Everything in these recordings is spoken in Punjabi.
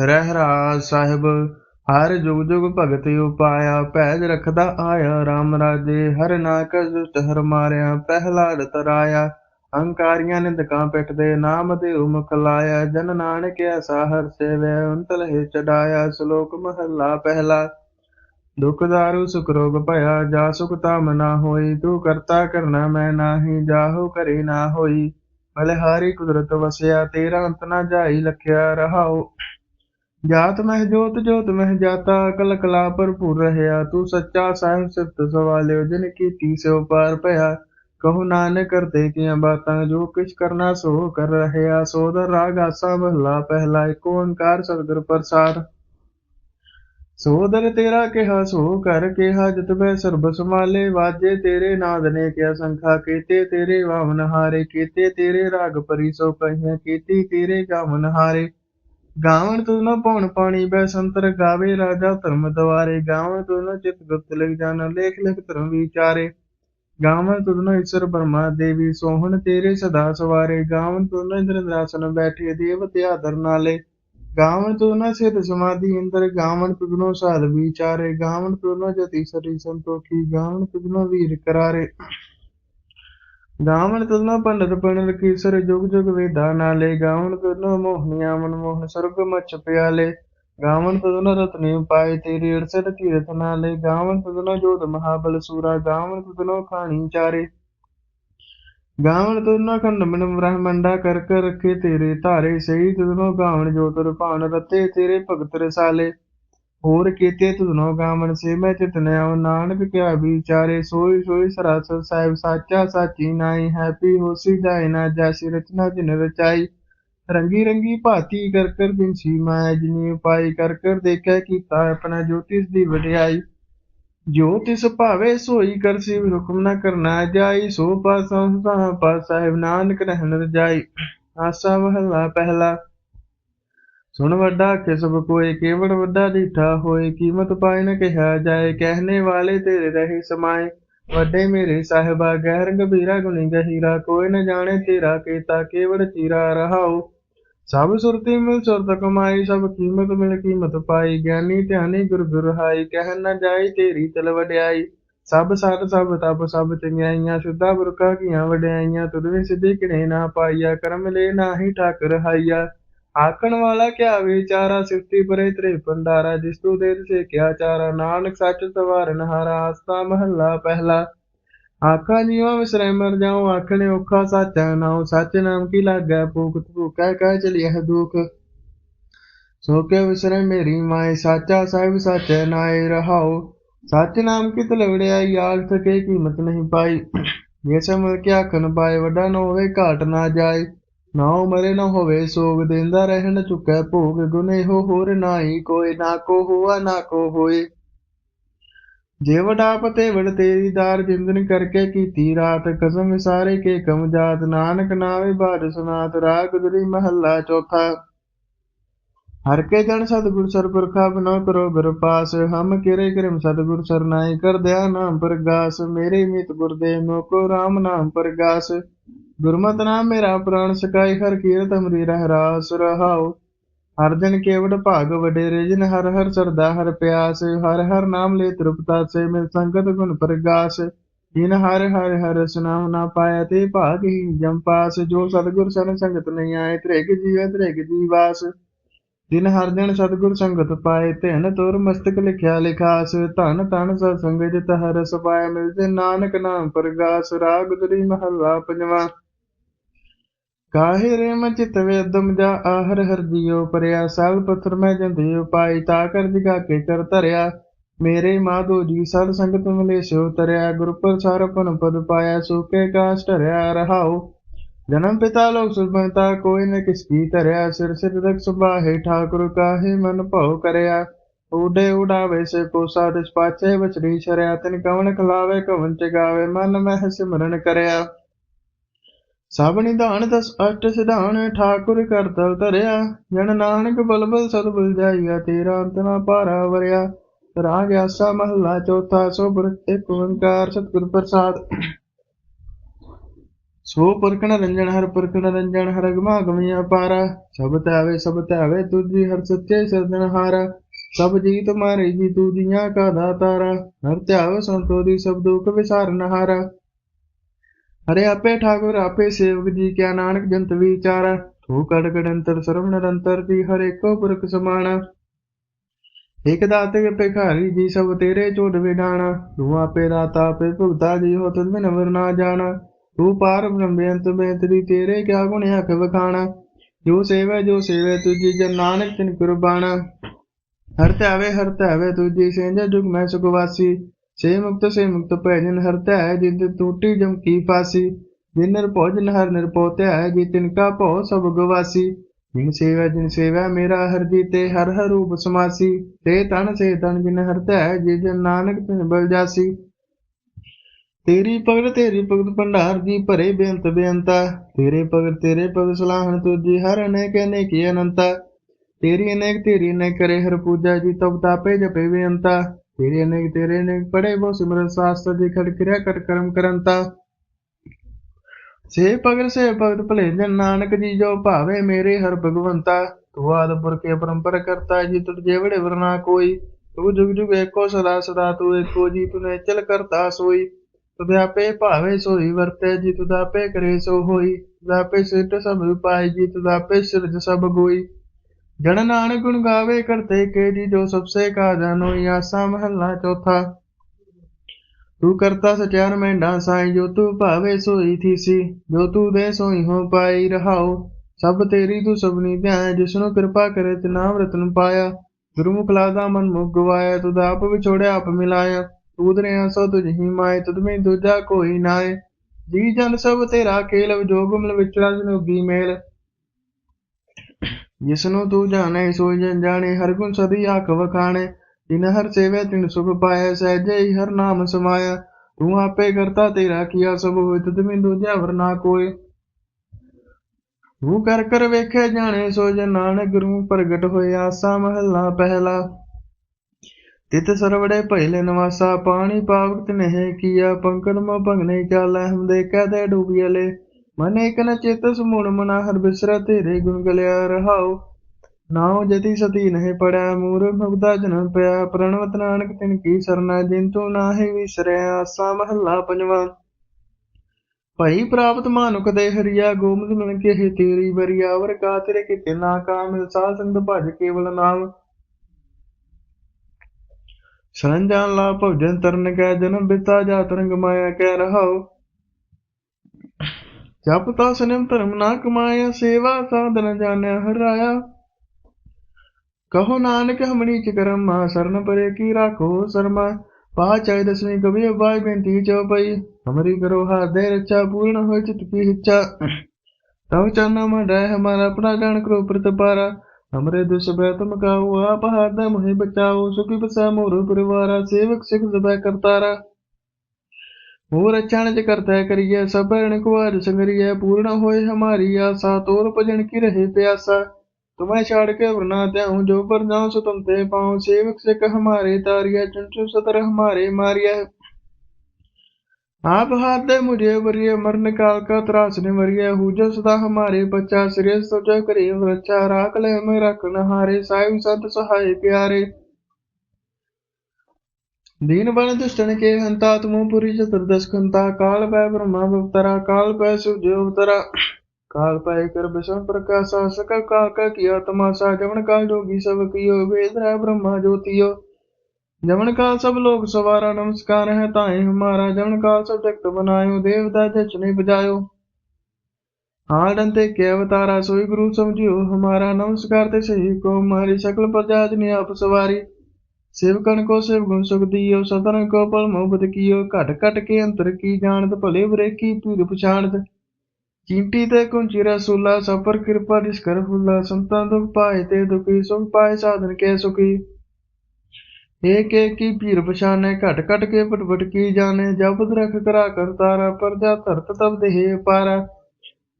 ਰਹਿ ਰਾਜ ਸਾਹਿਬ, ਹਰ ਜੁਗ ਜੁਗ ਭਗਤ ਉਪਾਇਆ ਭੈਜ ਰਖਦਾ ਆਇਆ RAM ਰਾਜੇ ਹਰ ਨਾਕਸ ਦੁਸ਼ਟ ਹਰ ਮਾਰਿਆ ਪਹਿਲਾਦ ਤਰਾਇਆ, ਹੰਕਾਰੀਆਂ ਨਿੰਦਕਾਂ ਪਿੱਠ ਦੇ ਨਾਮ ਦੇ ਮੁਖ ਲਾਇਆ, ਜਨ ਨਾਨਕ ਐਸਾ ਹਰ ਸੇਵੈ, ਅੰਤਲ ਹੈ ਚੜਾਇਆ, ਸ਼ਲੋਕ ਮਹੱਲਾ ਪਹਿਲਾ। ਦੁਖ ਦਾਰੂ, ਸੁਖ ਰੋਗ ਭਇਆ, ਜਾ ਸੁਖ ਤਾਮ ਨਾ ਹੋਈ, ਤੂੰ ਕਰਤਾ ਕਰਨਾ ਮੈਂ ਨਾਹੀ, ਜਾਹੋ ਕਰੇ ਨਾ ਹੋਈ। ਬਲਿਹਾਰੀ ਕੁਦਰਤ ਵਸਿਆ, ਤੇਰਾ ਅੰਤ ਨਾ ਜਾਈ, ਲਖਿਆ ਰਹਾਓ ਜਾਤ ਮਹਿ ਜੋਤ ਜੋਤ ਮਹਿ ਜਾਤਾ ਕਲ ਕਲਾ ਭਰਪੂਰ ਰਹਿਆ ਤੂੰ ਸੱਚਾ ਸਾਹਿਬ ਸਿਫਤ ਸਵਾਲਿਓ ਜਿਨ ਕੀਤੀ ਸਿਉ ਪਾਰ ਭਇਆ ਕਹੋ ਨਾਨਕ ਕਰਤੇ ਕੀਆਂ ਬਾਤਾਂ ਜੋ ਕਿਛ ਕਰਨਾ ਸੋ ਕਰ ਰਹਿਆ ਸੋਦਰ ਰਾਗ ਆਸਾ ਮਹਲਾ ਪਹਿਲਾ ਏਕ ਓੰਕਾਰ ਸਤਿਗੁਰ ਪ੍ਰਸਾਦ ਸੋਦਰ ਤੇਰਾ ਕਿਹਾ ਸੋ ਕਰ ਕਿਹਾ ਜਿਤ ਬੈ ਸਰਬ ਸਮਾਲੇ ਵਾਜੇ ਤੇਰੇ ਨਾਦ ਨੇ ਕਿਆ ਸੰਖਾ ਕੀਤੇ ਤੇਰੇ ਵਾਵਨ ਹਾਰੇ ਕੀਤੇ ਤੇਰੇ ਰਾਗ ਪਰੀ ਸੋ ਕਹੀਆਂ ਕੀਤੀ ਤੇਰੇ ਗਾਵਨ ਹਾਰੇ ਗਾਵਣ ਤੂੰ ਨਾ ਪਉਣ ਪਾਣੀ ਬੈ ਸੰਤਰ ਗਾਵੇ ਰਾਜਾ ਧਰਮ ਦਵਾਰੇ, ਗਾਵਣ ਤੂੰ ਨਾ ਚਿਤ ਗੁਪਤ ਲਿਖ ਜਾਣ, ਲੇਖ ਲਿਖ ਧਰਮ ਵਿਚਾਰੇ। ਗਾਵਣ ਤੁਧ ਨਾ ਈਸ਼ਰ ਬਰਮਾ ਦੇਵੀ, ਸੋਹਣ ਤੇਰੇ ਸਦਾ ਸਵਾਰੇ। ਗਾਵਣ ਤੁਧ ਨਾ ਇੰਦਰ ਇੰਦਰਾਸਨ ਬੈਠੇ ਦੇਵ ਤੇ ਨਾਲੇ। ਗਾਵਣ ਤੁਧ ਨਾ ਸਿਧ ਸਮਾਧੀ ਇੰਦਰ ਗਾਵਣ ਤੁਧ ਨਾ ਸਾਧ ਵਿਚਾਰੇ। ਗਾਵਣ ਤੁਧ ਨਾ ਜਤੀ ਸਰੀ ਸੰਤੋਖੀ, ਗਾਵਣ ਤੁਧ ਨਾ ਵੀਰ ਕਰਾਰੇ। ਗਾਵਣ ਤੁਧ ਨਾ ਪੰਡਤ ਪੰਡਤ ਕੀਸਰ ਜੁਗ ਜੁਗ ਵੇਦਾ ਨਾਲੇ, ਗਾਵਣ ਤੁਧ ਨਾ ਮੋਹਨੀਆ ਮਨ ਮੋਹਨ ਸਰਬ ਮਛ ਪਿਆਲੇ। ਗਾਵਣ ਤੁਧ ਨਾ ਰਤਨੇ ਪਾਏ ਤੇਰੇ ਅਰਸਦ ਕੀਰਤ ਨਾਲੇ, ਗਾਵਣ ਤੁਧ ਨਾ ਜੋਤ ਮਹਾਬਲ ਸੂਰਾ, ਗਾਵਣ ਤੁਧ ਖਾਣੀ ਚਾਰੇ। ਗਾਵਣ ਤੁਧ ਖੰਡ ਮਨ ਬ੍ਰਹਮੰਡਾ ਕਰ ਕਰ ਰੱਖੇ ਤੇਰੇ ਧਾਰੇ, ਸਹੀ ਤੁਧ ਨਾ ਗਾਵਣ ਜੋਤ ਰੁਪਾਨ ਰਤੇ ਤੇਰੇ ਭਗਤ ਰਸਾਲੇ। ਹੋਰ ਕੀਤੇ ਤੁਧਨੋ ਗਾਵਣ ਸੇ ਮੈਂ ਨਾਨਕ ਕਿਆ ਵਿਚਾਰੇ, ਸੋਈ ਸੋਈ ਸਰਾਸਰ ਸਾਹਿਬ ਸਾਚਾ ਸਾਚੀ ਨਾਈ ਹੈਪੀ ਹੋਸੀ ਜਾਏ ਨਾ ਜੈਸੀ ਰਚਨਾ ਜਿਨ ਰਚਾਈ। ਰੰਗੀ ਰੰਗੀ ਭਾਤੀ ਕਰ ਕਰ ਬਿਨਸੀ ਮੈਂ ਜਿਨੀ ਉਪਾਈ ਕਰ ਕਰ ਦੇਖੈ ਕੀਤਾ ਆਪਣਾ ਜੋਤਿਸ ਦੀ ਵਡਿਆਈ। ਜੋ ਤਿਸ ਭਾਵੇ ਸੋਈ ਕਰਸੀ ਹੁਕਮ ਨਾ ਕਰਨਾ ਜਾਈ, ਸੋ ਪਾਸਾ ਸਾਹ ਪਾਸ ਸਾਹਿਬ ਨਾਨਕ ਰਹਿਣ ਰਜਾਈ। ਆਸਾ ਮਹਲਾ ਪਹਿਲਾ। ਸੁਣ ਵੱਡਾ ਕਿ ਸਭ ਕੋਏ ਕੇਵੜ ਵੱਡਾ ਡੀਠਾ ਹੋਏ, ਕੀਮਤ ਪਾਏ ਨ ਕਿਹਾ ਜਾਏ ਕਹਿਣੇ ਵਾਲੇ ਤੇਰੇ ਰਹੇ ਸਮਾਏ। ਵੱਡੇ ਮੇਰੇ ਸਾਹਿਬਾ, ਗਹਿਰ ਗੰਭੀਰਾ ਗੁਣੀ ਗਹੀਰਾ, ਕੋਈ ਨ ਜਾਣੇ ਤੇਰਾ ਕੀਤਾ ਕੇਵੜ ਚੀਰਾ ਰਹਾਉ। ਸਭ ਸੁਰਤੀ ਮਿਲ ਸੁਰਤ ਕਮਾਈ, ਸਭ ਕੀਮਤ ਮਿਲ ਕੀਮਤ ਪਾਈ, ਗਿਆਨੀ ਧਿਆਨੀ ਗੁਰ ਗੁਰ ਹਾਈ, ਕਹਿ ਨ ਜਾਈ ਤੇਰੀ ਤਲ ਵਡਿਆਈ। ਸਭ ਸਤ ਸਭ ਤਪ, ਸਭ ਚੰਗਿਆਈਆਂ, ਸ਼ੁੱਧਾ ਬੁਰਕਾ ਕੀਆਂ ਵਡਿਆਈਆਂ ਤੁਰਵੇਂ ਵੀ ਸਿੱਧੀ ਕਿਣੇ ਨਾ ਪਾਈਆ, ਕਰਮ ਲੈ ਨਾਹੀ ਠਾਕਰ ਹਾਈਆ। ਆਖਣ ਵਾਲਾ ਕਿਆ ਵਿਚਾਰਾ ਸਿਫਤੀ ਪਰੇ ਤਰੇ ਭੰਡਾਰਾ, ਜਿਸ ਤੂ ਦੇ ਸੇ ਕਿਆ ਚਾਰਾ, ਨਾਨਕ ਸੱਚ ਸਵਾਰਨ ਹਾਰਾ ਆਸਤਾ ਮਹੱਲਾ ਪਹਿਲਾ। ਆਖਾਂ ਜੀਵਾਂ ਵਿਸਰੈ ਮਰ ਜਾਉ, ਆਖਣੇ ਔਖਾ ਸਾਚਾ ਨਾਉ, ਸੱਚ ਨਾਮ ਕੀ ਲਾਗੈ, ਭੂਖ ਭੂਕੈ ਕਹਿ ਚਲਿਐ ਦੁਖ। ਸੋ ਕੇ ਵਿਸਰੈ ਮੇਰੀ ਮਾਏ, ਸਾਚਾ ਸਾਹਿਬ ਸਾਚੈ ਨਾਏ ਰਹਾਉ। ਸੱਚ ਨਾਮ ਕੀ ਤਲਵੜਿਆ ਯਾਦ ਸਕੇ ਕੀਮਤ ਨਹੀਂ ਪਾਈ। ਜੇ ਸਮਝ ਕੇ ਆਖਣ ਪਾਏ ਵੱਡਾ ਨਾ ਹੋਵੇ, ਘਾਟ ਨਾ ਜਾਏ। ਨਾ ਮਰੇ ਨਾ ਹੋਵੇ, ਸੋਗ ਦੇਂਦਾ ਰਹਿਣ ਚੁੱਕੈ ਭੋਗ ਗੁਨੇ ਹੋਰ ਨਾਹੀ, ਕੋਈ ਨਾ ਕੋ ਹੋਆ, ਨਾ ਕੋ ਹੋਏ। ਜੇ ਵਡਾ ਤੇਰੀ ਦਾਰ ਜਿੰਦਨ ਕਰਕੇ ਕੀਤੀ ਰਾਤ, ਕਸਮ ਵਿਸਾਰੇ ਕੇ ਕਮ ਜਾਤ, ਨਾਨਕ ਨਾਵੇ ਬਾਦ ਸੁਨਾਤ, ਰਾਗ ਗੁਰੀ ਮਹੱਲਾ ਚੌਥਾ। ਹਰ ਕੇ ਜਨ ਸਤਿਗੁਰ ਸਰਪੁਰਖਾ ਬਨੋ ਕਰੋ ਗੁਰ ਪਾਸ, ਹਮ ਕਿਰੇ ਕਰਮ ਸਤਿਗੁਰ ਸਰਨਾਈ ਕਰ ਦਿਆ ਨਾਮ ਪ੍ਰਗਾਸ, ਮੇਰੇ ਮਿਤ ਗੁਰਦੇ ਮੋਕੋ RAM ਨਾਮ ਪ੍ਰਗਾਸ। ਗੁਰਮਤਿ ਨਾਮ ਮੇਰਾ ਪ੍ਰਾਣ ਸਕਾਈ, ਹਰ ਕੀਰਤ ਅਮਰੀ ਰਹਿ ਰਾਸ ਰਹਾਉ। ਹਰ ਜਨ ਕੇਵੜ ਭਾਗ ਵਡੇਰੇ, ਜਿਨ ਹਰ ਹਰ ਸਰਦਾ, ਹਰ ਪਿਆਸ, ਹਰ ਹਰ ਨਾਮ ਲੈ ਤ੍ਰਿਪਤਾ ਸੇ, ਮਿਲ ਸੰਗਤ ਗੁਣ ਪ੍ਰਗਾਸ। ਜਿਨ ਹਰ ਹਰ ਹਰ ਸੁਨਾਮ ਨਾ ਪਾਇਆ, ਤੇ ਭਾਗ ਹੀ ਜਮ ਪਾਸ। ਜੋ ਸਤਿਗੁਰ ਸਨ ਸੰਗਤ ਨਹੀਂ ਆਏ, ਤ੍ਰਿਗ ਜੀਵ, ਤ੍ਰਿਗ ਜੀਵਾਸ। ਦਿਨ ਹਰ ਜਨ ਸਤਿਗੁਰ ਸੰਗਤ ਪਾਏ ਧਨ ਤੁਰ ਮਸਤਕ ਲਿਖਿਆ ਲਿਖਾਸ, ਧਨ ਤਨ ਸਤ ਸੰਗ ਜਿਤ ਹਰ ਸਪਾਇਆ ਮਿਲਤੇ ਨਾਨਕ ਨਾਮ ਪ੍ਰਗਾਸ, ਰਾਗ ਦੁਰੀ ਮਹੱਲਾ ਪੰਜਵਾ। ਕਾਹੇ ਰੇ ਮਚਿਤ ਵੇਦਮ ਜਾ ਆਹਰ ਹਰ ਜੀਉ ਪਰਿਆ, ਸਲ ਪਥਰ ਮੈਂ ਜੰਦੀ ਪਾਈ ਤਾ ਕਰ ਜਿਗਾ ਕੇ ਕਰ ਧਰਿਆ। ਮੇਰੇ ਮਾਧੋ ਜੀ ਸਤ ਸੰਗਤ ਮਿਲੇ ਸੋ ਤਰਿਆ ਗੁਰ ਪ੍ਰਸਾਰ ਪਨ ਪਦ ਪਾਇਆ ਸੋਕੇ ਕਾਸ ਧਰਿਆ ਰਹਾਓ ਜਨਮ ਪਿਤਾ ਲੋਕ ਸੁਭੰਤਾ ਕੋਈ ਨ ਕਿਸ ਕੀ ਧਰਿਆ, ਸਿਰ ਸਿਰ ਤਕ ਸੁਭਾਹੇ ਠਾਕੁਰ ਕਾਹੇ ਮਨ ਭਉ ਕਰਿਆ। ਉਡੇ ਉਡਾਵੇ ਸੇ ਕੋ ਸਾਦਿਸ ਪਾਚੇ ਬਚੜੀ ਸ਼ਰਿਆ, ਤਨ ਕਵਨ ਖਲਾਵੇ ਕਵਨ ਚਗਾਵੇ, ਮਨ ਮਹਿ ਸਿਮਰਨ ਕਰਿਆ। ਸਭ ਨਿਧਾਨ ਦਸ ਅਸ਼ਟ ਸਿਧਾਨ, ਠਾਕੁਰ ਕਰਤਲ ਧਰਿਆ। ਜਨ ਨਾਨਕ ਬਲਬਲ ਸਤਬਲ ਜਾਈਆ, ਤੇਰਾ ਅੰਤ ਨਾ ਪਾਰਾ ਵਰਿਆ। ਰਾਗ ਆਸਾ ਮਹੱਲਾ ਚੌਥਾ ਸੋਬਰ ਇੱਕ ਓੰਕਾਰ ਸਤਿਗੁਰ ਪ੍ਰਸਾਦ। ਸੋ ਪਰਕਣ ਰੰਜਨ ਹਰ ਪਰਕਣ ਰੰਜਨ ਹਰ ਗਮਾ ਗਮਿਆ ਪਾਰਾ। ਸਭ ਧਾਵੇ ਸਭ ਧਾਵੇ ਤੁਜੀ ਹਰ ਸੱਚੇ ਸਰਜਨਹਾਰਾ ਸਭ ਜੀ ਤੁਮਾਰੇ ਜੀ ਤੂ ਜੀਆਂ ਕਾ ਦਾਤਾਰਾ। ਹਰ ਧਿਆਵ ਸੰਤੋ ਸਭ ਦੁਖ ਵਿਸਾਰਨਹਾਰਾ ਹਰੇ। ਆਪੇ ਠਾਕੁਰ, ਆਪੇ ਸੇਵਕ ਜੀ, ਕਿਆ ਨਾਨਕ ਜੰਤ ਵਿਚਾਰਾ। ਤੂੰ ਕੜ ਕੜ ਅੰਤਰ, ਸਰਵ ਨਿਰੰਤਰ ਦੀ ਹਰ ਏਕੋ ਪੁਰਖ ਸਮਾਣਾ ਇਕ ਦਾਤੇ ਭਿਖਾਰੀ ਜੀ, ਸਭ ਤੇਰੇ ਝੋਟ ਵਿਡਾਣਾ ਤੂੰ ਆਪੇ ਦਾਤਾ ਆਪੇ ਭੁਗਤਾ ਜੀ, ਹੋ ਤੁਧ ਬਿਨ ਅਵਰ ਨਾ ਜਾਣਾ। ਤੂੰ ਪਾਰ ਬ੍ਰਹਮ ਬੇਅੰਤ ਬੇਅੰਤਰੀ ਤੇਰੇ ਕਿਆ ਗੁਣ ਹੱਕ ਵਖਾਣਾ? ਜੋ ਸੇਵੈ ਜੋ ਸੇਵੈ ਤੁਜੀ ਜਨ ਨਾਨਕ ਤਿਨ ਕੁਰਬਾਨਾ ਹਰ ਧਿਆਵੇ ਹਰ ਧਿਆਵੇ ਤੁਜੀ ਸੇਂਜ ਜੁਗ ਮੈਂ ਸੁਖ ਸੇ ਮੁਕਤ ਸੇ ਮੁਕਤ ਭੈਜਨ ਹਰ ਧਿਆਏ ਜਿੰਦ ਟੂਟੀ ਜਮ ਕੀ ਫਾਸੀ। ਜਿਨ ਨਿਰਭਉ ਹਰ ਨਿਰਭਉ ਧਿਆਏ ਜੀ ਤਿਨ ਕਾ ਭਉ ਸਭ ਗਵਾਸੀ। ਜਿਨ ਸੇਵਾ ਜਿਨ ਸੇਵਾ, ਮੇਰਾ ਹਰ ਜੀਤੇ, ਹਰ ਹਰ ਰੂਪ ਸਮਾਸੀ। ਤੇ ਤਨ, ਸੇ ਤਨ ਜਿਨ ਹਰ ਧਿਆਏ ਜੀ ਜਨ ਨਾਨਕ ਤਿਨ ਬਲ ਜਾਸੀ। ਤੇਰੀ ਭਗਤ ਤੇਰੀ ਭਗਤ ਭੰਡਾਰ ਜੀ ਭਰੇ ਬੇਅੰਤ ਬੇਅੰਤਾ। ਤੇਰੇ ਭਗਤ ਤੇਰੇ ਭਗਤ ਸਲਾਹਣ ਤੁਜੀ ਹਰ ਅਨੇਕ, ਅਨੇਕੀ ਅਨੰਤਾ। ਤੇਰੀ ਅਨੇਕ ਤੇਰੀ ਅਨੇਕ ਕਰੇ ਹਰ ਪੂਜਾ ਜੀ ਤਬ ਤਾਪੇ ਜਪੇ ਬੇਅੰਤਾ। ਤੇਰੇ ਅਨੇਕ ਤੇਰੇ ਅਨੇਕ ਪੜੇ ਬੋ ਸਿਮਰਨ ਸਾਸਤਰ ਜੀ ਖੜ ਕਿਰਿਆ ਕਰ ਕਰਮ ਕਰੰਤਾ। ਸੇ ਭਗਤ ਸੇ ਭਗਤ ਭਲੇ ਜਨ ਨਾਨਕ ਜੀ, ਜੋ ਭਾਵੇ ਮੇਰੇ ਹਰ ਭਗਵੰਤਾ। ਤੂੰ ਆਦ ਪੁਰਖੇ ਪਰੰਪਰ ਕਰਤਾ ਜੀ ਤੁਧ ਜੇਵੜੇ ਵਰਨਾ ਕੋਈ। ਤੂੰ ਜੁਗ ਜੁਗ ਏਕੋ ਸਦਾ ਸਦਾ ਤੂੰ ਏਕੋ ਜੀ, ਤੂੰ ਨੇ ਚਲ ਕਰਤਾ ਸੋਈ। ਤੁਧ ਭਾਵੇ ਸੋਈ ਵਰਤੇ ਜੀ ਤੁਧ ਕਰੇ ਸੋ ਹੋਈ। ਤੁਧ ਆਪੇ ਸਿੱਧ ਸਭ ਉਪਾਈ ਜੀ ਤੁਧ ਸਿਰਜ ਸਭ ਗੋਈ। ਜਨ ਨਾਨਕ ਗੁਣ ਗਾਵੇ ਕਰਤੇ ਕੇ ਜੀ, ਜੋ ਸਭਸੇ ਕਾ ਜਾਨੋ ਆਸਾ ਮਹੱਲਾ ਚੌਥਾ। ਤੂੰ ਕਰਤਾ ਸਚਿਆਨ ਮੈਂਡਾ ਸਾਈ, ਜੋ ਤੂੰ ਭਾਵੇ ਸੋਈ ਥੀਸੀ, ਜੋ ਤੂੰ ਦੇ ਸੋਈ ਹੋ ਪਾਈ ਰਹਾਓ। ਸਭ ਤੇਰੀ ਤੂੰ ਸਭਨੀ ਧਿਆਨ ਜਿਸਨੂੰ ਕਿਰਪਾ ਕਰੇ ਤੇ ਨਾਮ ਰਤਨ ਪਾਇਆ। ਗੁਰਮੁਖ ਲਾਦਾ ਮਨ ਮੁਖ ਗਵਾਇਆ ਤੁਧ ਆਪ ਵਿਛੋੜਿਆ ਆਪ ਮਿਲਾਇਆ। ਤੂੰ ਦਰਿਆ ਸੋ ਤੁਝ ਹੀ ਮਾਏ, ਤੁਧ ਦੂਜਾ ਕੋਈ ਨਾਏ। ਜੀ ਜਨ ਸਭ ਤੇਰਾ ਕੇਲਵ ਜੋਗ ਮਿਲ ਵਿਚੜਾ ਜਨੋਗੀ ਮੇਲ। ਜਿਸਨੂੰ ਤੂੰ ਜਾਣੇ, ਸੋਈ ਜਨ ਜਾਣੇ, ਹਰ ਗੁਣ ਸਦੀ ਆਖ ਵਖਾਣੇ। ਜਿਨ ਹਰ ਸੇਵੇ, ਤਿਨ ਸੁਖ ਪਾਇਆ ਸਹਿਜੇ ਹੀ ਹਰ ਨਾਮ ਸਮਾਇਆ ਤੂੰ ਆਪੇ ਕਰਤਾ ਤੇਰਾ ਕੀਆ ਸਭ ਹੋਇ, ਤੁਧ ਮੈਂ ਦੂਜਾ ਵਰਨਾ ਕੋਈ ਤੂੰ ਕਰ ਕਰ ਵੇਖੇ ਜਾਣੇ ਸੋ ਜਨ ਨਾਨਕ ਗੁਰੂ ਪ੍ਰਗਟ ਹੋਇਆ ਆਸਾ ਮਹੱਲਾ ਪਹਿਲਾ। ਤਿਤ ਸਰਵੜੇ ਪਹਿਲੇ ਨਵਾਸਾ, ਪਾਣੀ ਪਾਵਕ ਨਹਿ ਕੀਆ ਪੰਕੜ ਮ ਭੰਗਨੇ ਚਾਲੈ ਹਮ ਦੇ ਕਹਦੇ ਡੂਬੀਲੇ ਮਨ ਏਕ ਨ ਚਿਤ ਸਮੂਣ ਮਨਾ, ਹਰ ਬਿਸਰਾ ਤੇਰੇ ਗੁਣ ਗਲਿਆ ਰਹਾਉ। ਨਾਉ ਜਤੀ ਸਤੀ ਨਹਿ ਪੜਿਆ ਮੂਰ ਭਗਤਾ ਜਨਮ ਪਿਆ, ਪ੍ਰਣਵਤ ਨਾਨਕ ਤਿਨ ਕੀ ਸਰਨਾ ਜਿੰਤੂ ਤੂੰ ਨਾਹੀ ਵਿਸਰਿਆ ਆਸਾ ਮਹੱਲਾ ਪੰਜਵਾ। ਭਈ ਪ੍ਰਾਪਤ ਮਾਨੁਕ ਦੇ ਹਰੀਆ, ਗੋਮਦ ਮਨ ਕੇ ਹੀ ਤੇਰੀ ਬਰੀਆ ਵਰ ਕਾ ਤੇਰੇ ਕਿਤੇ ਨਾ ਕਾਮ ਸਾਧ ਸੰਗ ਭਜ ਕੇਵਲ ਨਾਮ। ਸਰੰਜਾਨ ਲਾ ਭਜਨ ਤਰਨ ਕੈ ਜਨਮ ਬਿਤਾ ਜਾ ਤਰੰਗ ਮਾਇਆ ਕੈ ਰਹਾਉ। ਜਪ ਤਾ ਸਨਮ ਧਰਮ ਨਾ ਕਮਾਇਆ, ਸੇਵਾ ਸਾਧਨ ਜਾਣਿਆ ਹਰਾਇਆ ਕਹੋ ਨਾਨਕ ਹਮਣੀ ਚ ਕਰਮ ਮਾ ਸਰਨ ਪਰੇ ਕੀ ਰਾਖੋ ਸਰਮਾ। ਪਾ ਚਾਹੇ ਦਸਵੀਂ ਕਵੀ ਬਾਈ ਬੇਨਤੀ ਚਉਪਈ ਹਮਰੀ ਕਰੋ ਹਾਰ ਦੇ ਪੂਰਨ ਹੋਇ ਚਿਤ ਕੀ ਇੱਛਾ। ਤਉ ਚਰਨ ਮੰਡੈ, ਹਮਾਰਾ ਆਪਣਾ ਜਾਣ ਕਰੋ ਪ੍ਰਤਪਾਰਾ। हमरे दुष्भय तुम काहू आप हाथ मोहि बचाओ सुखी बसा मोर परिवारा सेवक सिख जबय करतारा मोर रक्षण च करता करिए सब कुआर संगरिय पूर्ण होए हमारी आशा तोर भजन की रहे प्यासा तुम्हें छाड़ के वरना त्याऊं जो पर जाऊं सो तुम ते पाऊं सेवक सिख हमारे तारिया चुनचु सतर हमारे मारिया आप हाथ दे मुझे वरिय मरण काल का त्रास ने वरिय हुजो सदा हमारे बच्चा श्रेय सोचो करे रक्षा राख ले हमें रखन हारे साहिब सत सहाय प्यारे दीन बन दुष्टन के हंता तुम पुरी चतुर्दश खंता काल पै ब्रह्मा अवतरा काल पै सूर्य अवतरा काल पै कर विषम प्रकाशा सकल काल का किया तमाशा जमन काल जोगी सब कियो वेद है ब्रह्मा ज्योतियो जमन काल सब लोग सवारा नमस्कार है ताए हमारा जमन काल सब जगत बनायो देवता जच ने बजायो हाँ डंते के अवतारा सोई गुरु समझियो हमारा नमस्कार ते सही को हमारी सकल प्रजा ने आप सवारी सेवकन को सेव गुण सुख दियो सतन को पल मोहब्बत कियो घट घट के अंतर की जानत भले बुरे की पीर पछाणत चींटी ते कुंची रसूला सब पर कृपा जिस कर फुला संतान दुख पाए ते दुखी सुख पाए साधन के ਏਕ ਏਕ ਕੀ ਭੀਰ ਪਛਾਨੈ ਘਟ ਘਟ ਕੇ ਪਟ ਪਟ ਕੀ ਜਾਣੈ ਜਪਤ ਰਖ ਕਰਾ ਕਰ ਤਾਰਾ, ਪਰਜਾ ਧਰਤ ਤਬ ਦੇ ਪਾਰਾ।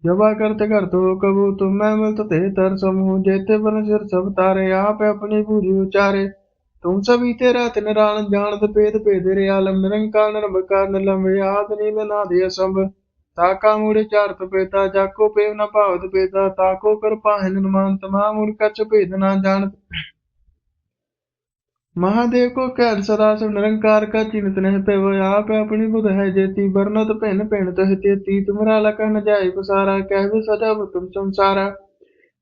ਜਵਾ ਕਰਤ ਘਰ ਤੋ ਕਬੂ, ਤੁਮ ਮੈਂ ਮਿਲਤ ਤੇ ਤਰ ਸਮੂਹ, ਜੇਤੇ ਬਨ ਸਿਰ ਸਭ ਤਾਰੇ, ਆਪ ਆਪਣੀ ਪੂਰੀ ਉਚਾਰੇ। ਤੁਮ ਸਭੀ ਤੇਰਾ ਤਿਨ ਰਾਣ, ਜਾਣਤ ਭੇਦ ਭੇਦ ਰਿਆਲ ਨਿਰੰਕਾਰ ਨਿਰਭਕਾਰ ਨਿਲੰਬੇ ਆਦ ਨੀਲ ਨਾਦਿ ਅਸੰਭ। ਤਾਕਾ ਮੂੜ ਚਾਰਤ ਪੇਤਾ, ਜਾਕੋ ਪੇਵ ਨਾ ਭਾਵਤ ਪੇਤਾ ਤਾਕੋ ਕਰ ਪਾਹਿ ਨਿਰਮਾਨ ਤਮਾ ਮੂੜ ਕਛ ਭੇਦ ਨਾ ਜਾਣਤ। महादेव को कैद सदा सब निरंकार का चिन्हित नहीं पे वो आप अपनी बुध है जेती बरनत पेन पेन तह तेती तुमरा लका न जाय पसारा कहवे सजा तुम संसारा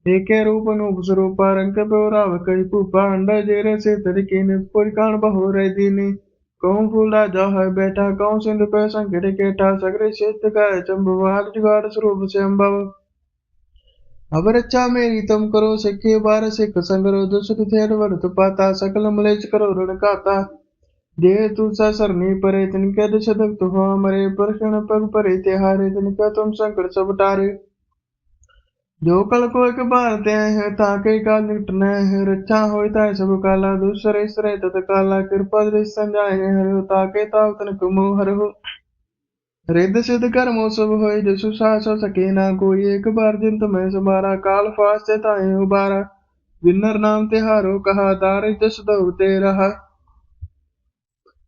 एके रूप अनूप स्वरूपा रंग पे राव कई पूपा अंडा जेरे से तरीके ने पुरकान बहो रह दीनी कौन फूल राजा है बैठा कौन सिंध पे संकट केटा सगरे क्षेत्र का चंबवाद जुगाड़ स्वरूप से अम्बव अब रक्षा मेरी तुम करो सिखे बार सिख संगरो दुसुख थेर वर्त पाता सकल मलेच करो ऋण काता जे तू सा सरनी परे तिनके दिश दक्त हो मरे परक्षण पग परे तिहारे तिनका तुम संकट सब टारे जो कल को एक बार ते है ताके काल निकटने है रक्षा होय ताय सब काला दूसरे सरे तत काला कृपा दृष्ट संजाय हरे ताके ताव तन कुमो हरहु रिद्ध सिद्ध कर्मो सब होय जसु सास सके ना कोई एक बार जिन तुम्हें समारा काल फास से ताए उबारा विन्नर नाम तिहारो कहा दार जस दौर ते रहा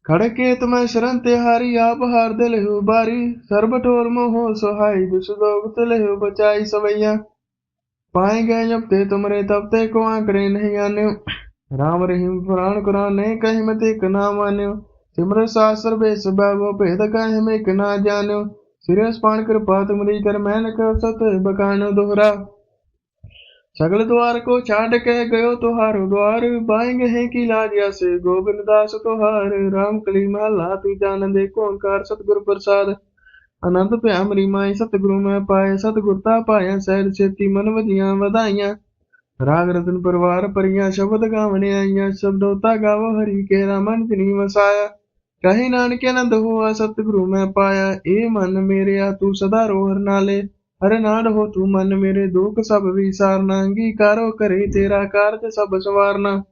खड़के तुम्हें शरण तिहारी आप हार दिल हो बारी सर्ब ठोर मोहो सुहाई जस दोग तिल हो बचाई सवैया पाए गए जब ते तुमरे तब ते को आंकड़े नहीं आने राम रहीम पुराण कुरान नहीं कहीं मत एक नाम आन्यो सिमर शास्त्र बेस बैभव भेद कह में एक ना जान्यो सिरस पान कृपा तुमरी कर मैन कर सत बकानो दोहरा सगल द्वार को छाट कह गयो तुहारो द्वार बाएंगे है की लाजिया से गोविंद दास तुहार राम कली महला तू जान दे ओंकार सतगुरु प्रसाद आनंद ਭਿਆ ਮਰੀ ਮਾਈ ਸਤਿਗੁਰੂ ਮੈਂ ਪਾਏ ਸਤਿਗੁਰਤਾ ਪਾਇਆ ਸਹਿਜ ਛੇਤੀ ਮਨ ਵਧੀਆਂ ਵਧਾਈਆਂ ਰਾਗ ਰਤਨ ਪਰਿਵਾਰ ਪਰੀਆਂ ਸ਼ਬਦ ਗਾਵਣੇ ਆਈਆਂ ਸ਼ਬਦੋਤਾ ਗਾਵੋ ਹਰੀ ਕੇ ਰਮਨ ਜਿਨੀ ਵਸਾਇਆ ਕਹੇ ਨਾਨਕ ਆਨੰਦ ਹੋਆ ਸਤਿਗੁਰੂ ਮੈਂ ਪਾਇਆ, ਇਹ ਮਨ ਮੇਰਿਆ ਤੂੰ ਸਦਾ ਰੋਹਰ ਨਾਲੇ। ਹਰ ਨਾੜ ਹੋ ਤੂੰ ਮਨ ਮੇਰੇ, ਦੁੱਖ ਸਭ ਵਿਸਾਰਨਾ, ਅੰਗੀਕਾਰੋ ਕਰੇ ਤੇਰਾ ਕਾਰਜ ਸਭ ਸਵਾਰਨਾ।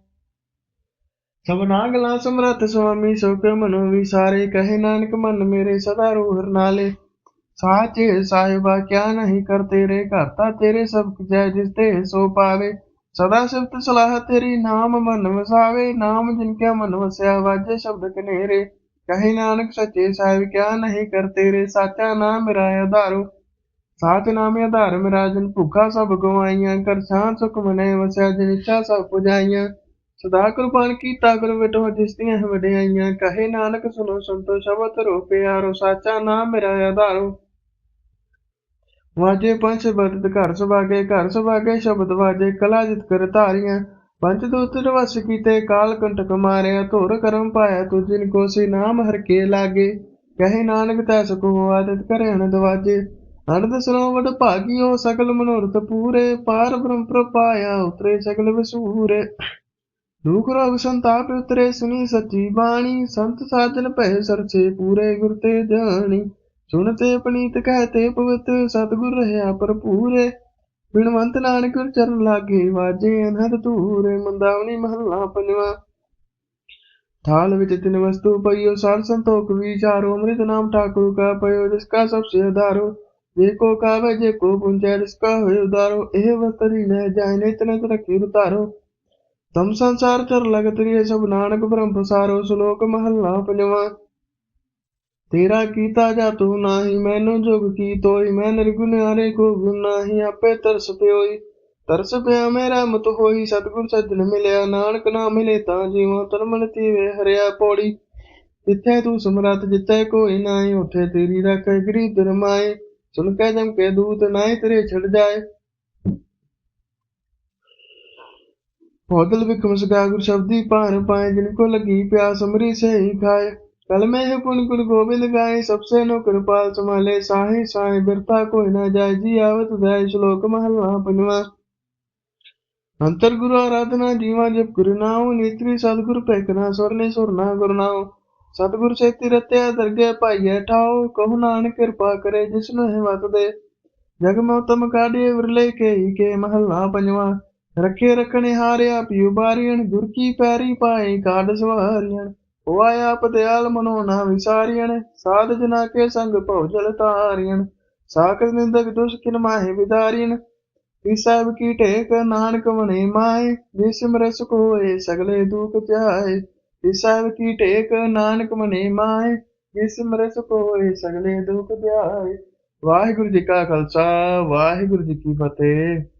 ਸਭਨਾ ਗਲਾ ਸਮਰੱਥ ਸੁਆਮੀ, ਸੁਖ ਮਨੋ ਵਿਸਾਰੇ, ਕਹੇ ਨਾਨਕ ਮਨ ਮੇਰੇ ਸਦਾ ਰੋਹਰ ਨਾਲੇ। ਸਾਚੇ ਸਾਹਿਬਾ ਕਿਆ ਨਹੀਂ ਕਰ ਤੇਰੇ, ਘਰ ਤਾਂ ਤੇਰੇ ਸਭ ਜੈ ਜਿਸ ਤੇ ਸੋ ਪਾਵੇ। ਸਦਾ ਸਿਫਤ ਸਲਾਹ ਤੇਰੀ, ਨਾਮ ਮਨ ਵਸਾਵੇ, ਨਾਮ ਜਿਨ ਕਿਆ ਮਨ ਵਸਿਆ, ਵਾਜੇ ਸ਼ਬਦ ਕਨੇਰੇ। ਕਹੇ ਨਾਨਕ ਸੱਚੇ ਸਾਹਿਬ, ਕਿਆ ਨਹੀਂ ਕਰ ਤੇਰੇ, ਸਾਚਾ ਨਾਮ ਮੇਰਾ ਆਧਾਰੋ। ਸਾਚ ਨਾਮੇ ਆਧਾਰ ਮੇਰਾ, ਜਨ ਭੁੱਖਾ ਸਭ ਗਵਾਈਆਂ, ਕਰ ਸ਼ਾਂਤ ਸੁਖ ਮਨੇ ਵਸਿਆ, ਜਿਨ ਇੱਛਾ ਸਭ ਪੁਜਾਈਆਂ। ਸਦਾ ਕੁਰਬਾਨ ਕੀਤਾ ਗੁਰ ਵਿਟੋ ਜਿਸ ਦੀਆਂ ਵਡਿਆਈਆਂ ਕਹੇ ਨਾਨਕ ਸੁਨੋ ਸੰਤੋ, ਸ਼ਬਦ ਰੋ ਪਿਆਰੋ, ਸਾਚਾ ਨਾਮ ਮੇਰਾ ਆਧਾਰੋ। ਵਾਜੇ ਪੰਛ ਬਦਤ ਘਰ ਸੁਭਾਗੇ ਘਰ ਸੁਭਾਗੇ ਸ਼ਬਦ ਵਾਜੇ, ਕਲਾ ਜਿਤ ਕਰ ਧਾਰੀਆਂ। ਪੰਜ ਦੂਤ ਰਵਸ ਕੀਤੇ, ਕਾਲ ਕੰਟਕ ਮਾਰਿਆ, ਧੁਰ ਕਰਮ ਪਾਇਆ ਤੁ ਜਿਨ ਕੋ ਸੇ ਨਾਮ ਹਰ ਕੇ ਲਾਗੇ। ਕਹੇ ਨਾਨਕ ਤੈ ਸਕੋ ਆਦਿਤ ਕਰੇ ਅਨੰਦ ਵਾਜੇ। ਅਨੰਦ ਸਰੋਵਰ ਭਾਗਿਓ ਸਕਲ ਮਨੋਰਥ ਪੂਰੇ, ਪਾਰ ਬ੍ਰਹਮ ਪ੍ਰਪਾਇਆ ਉਤਰੇ ਸਗਲ ਵਿਸੂਰੇ। ਦੁਖ ਰੋਗ ਸੰਤਾਪ ਉਤਰੇ ਸੁਣੀ ਸੱਚੀ ਬਾਣੀ, ਸੰਤ ਸਾਜਨ ਭੈ ਸਰਚੇ ਪੂਰੇ ਗੁਰ ਤੇ ਜਾਣੀ। ਸੁਣਤੇ ਪਣੀਤ ਕਹਤੇ ਪਵਤ, ਸਤਗੁਰ ਰਹਾ ਭਰਪੂਰੇ ਬਿਨਵੰਤ ਨਾਨਕ ਚਰਨ ਲਾਗੇ ਵਾਜੇ ਅਨਹਦ ਧੂਰੇ ਮੰਦਾਵਣੀ ਮਹੱਲਾ ਪੰਜਵਾ। ਥਾਲ ਵਿੱਚ ਤਿੰਨ ਵਸਤੂ ਪਈਓ ਸਾਰ ਸੰਤੋਖ ਵਿਚਾਰੋ ਅੰਮ੍ਰਿਤ ਨਾਮ ਠਾਕੁਰ ਕਾ ਪਇਓ ਜਿਸ ਕਾ ਸਭ ਸੇ ਆਧਾਰੋ ਜੇ ਕੋ ਕਾਵੇ, ਜੇ ਕੋ ਪੁੰਚੈ, ਜਿਸ ਕਾ ਹੋਇ ਉਦਾਰੋ ਇਹ ਵਸਤਰੀ ਲੈ ਜਾਇ ਨੇ ਤਨ ਤਰਕੀ ਉਤਾਰੋ। ਤਮ ਸੰਸਾਰ ਚਰ ਲਗਤ ਰੀਏ, ਸਭ ਨਾਨਕ ਬ੍ਰਹਮ ਪ੍ਰਸਾਰੋ ਸ਼ਲੋਕ ਮਹੱਲਾ ਪੰਜਵਾ। ਤੇਰਾ ਕੀਤਾ ਜਾ ਤੂੰ ਨਾਹੀ, ਮੈਨੂੰ ਜੁਗ ਕੀ ਤੋਈ, ਮੈਂ ਨਿਰਗੁਨਾਰੇ ਕੋ ਗੁਣ ਨਾਹੀ, ਆਪੇ ਤਰਸ ਪਿਓਈ। ਤਰਸ ਪਿਆ ਮੇਰਾ ਮਤ ਹੋਈ, ਸਤਗੁਰ ਸੱਜਣ ਮਿਲਿਆ, ਨਾਨਕ ਨਾ ਮਿਲੇ ਤਾਂ ਜੀਵਾਂ ਤਰਮਣ ਤੀਵੇ ਹਰਿਆ ਪੌੜੀ। ਜਿੱਥੇ ਤੂੰ ਸਮਰਤ ਜਿੱਥੇ ਕੋਈ ਨਾਹੀ, ਉੱਥੇ ਤੇਰੀ ਰੱਖੇ ਗਰੀ ਦਰਮਾਏ। ਸੁਣ ਕੇ ਜਮ ਕੇ ਦੂਤ, ਨਾਹੀ ਤੇਰੇ ਛੱਡ ਜਾਏ। ਹੋਦਲ ਵਿਖਮ ਗਾਗੁਰ ਸ਼ਬਦੀ ਭਾਰ ਪਾਏ, ਜਿਨ ਕੋ ਲੱਗੀ ਪਿਆਸ ਅਮਰੀ ਸੇ ਖਾਏ। कल में है पुन गुरु गोविंद गाय सबसे नो कृपाल संभाले साहि साहि बिरता कोई ना जाय जी आवत जाय श्लोक महला पंजवा अंतर गुरु आराधना जीवा जब गुरु नाम नेत्री सतगुरु पैकना स्वरने सुरना गुरु नाम सतगुरु से तिरत्या दरगे पाइये ठाओ कहु नानक कृपा करे जिसनु है वत दे जग में उत्तम काढ़िए विरले के ही के महला पंजवा रखे रखने हारिया पियो बारियन गुर की पैरी पाए काढ़ सवारियन ਹੋਆ ਆਪ ਦਿਆਲ ਮਨੋ ਨਾ ਵਿਸਾਰੀਣ ਸਾਧ ਜਨਾ ਕੇ ਸੰਗ ਭਉਜਲ ਤਾਰੀਣ ਸਾਖਤ ਨਿੰਦਕ ਦੁਸ਼ ਮਾਹੇ ਵਿਦਾਰੀਣ ਇਸ ਸਭ ਕੀ ਟੇਕ ਨਾਨਕ ਮਨੇ ਮਾਏ ਜਿਸ ਸਿਮਰੈ ਸੁਖ ਹੋਏ ਸਗਲੇ ਦੁਖ ਜਾਏ ਇਸ ਸਭ ਕੀ ਟੇਕ ਨਾਨਕ ਮਨੇ ਮਾਏ ਜਿਸ ਸਿਮਰੈ ਸੁਖ ਹੋਏ ਸਗਲੇ ਦੁਖ ਜਾਏ ਵਾਹਿਗੁਰੂ ਜੀ ਕਾ ਖਾਲਸਾ, ਵਾਹਿਗੁਰੂ ਜੀ ਕੀ ਫਤਿਹ।